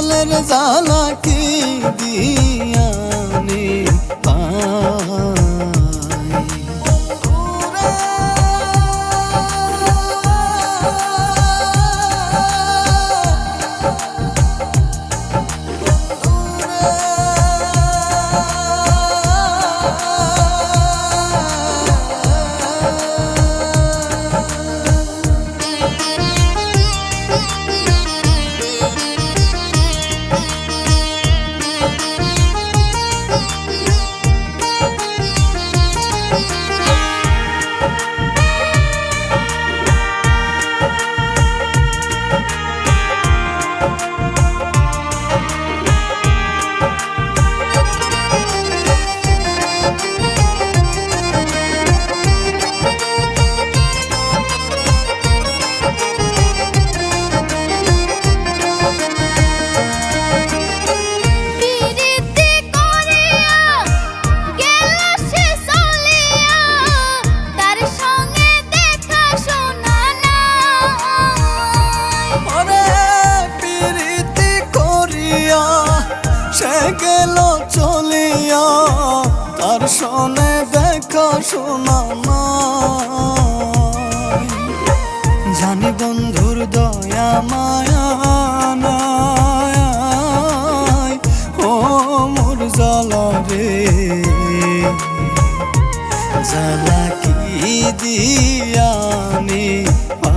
alır zalakidi Suman জানি বন্ধুর দয়া মায়া ও মোর জল রে জ্বালা কি দিয়ানি পা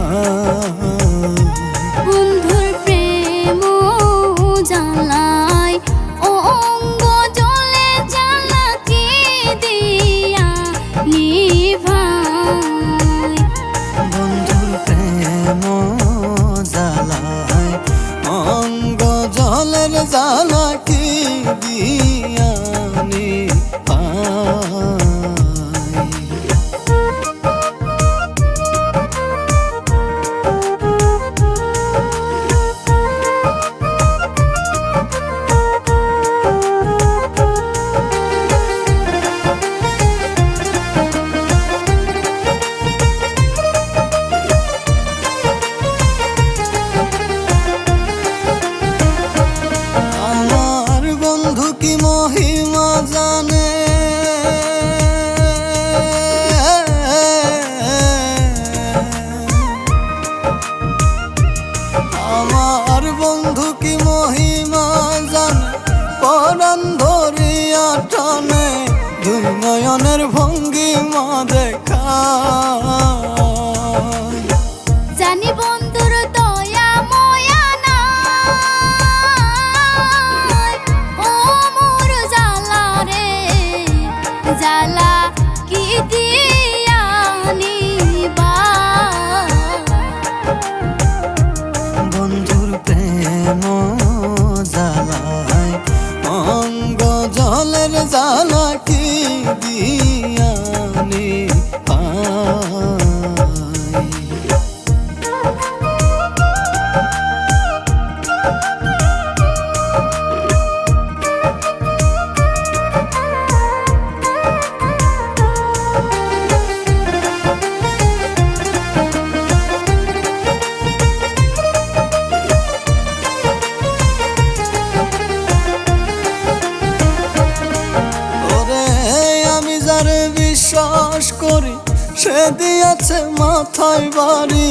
দিয়েছে মাথায় বাড়ি,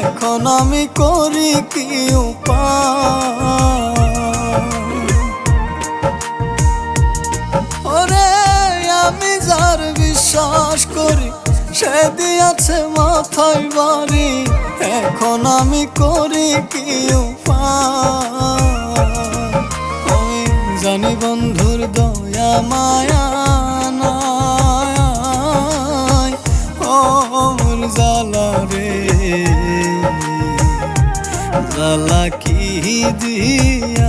এখন আমি করি কি ওরে, আমি যার বিশ্বাস করি, সে দিয়েছে মাথায় বাড়ি, এখন আমি করি কি উপায়? জানি বন্ধুর দয়া, মায়া দিয়া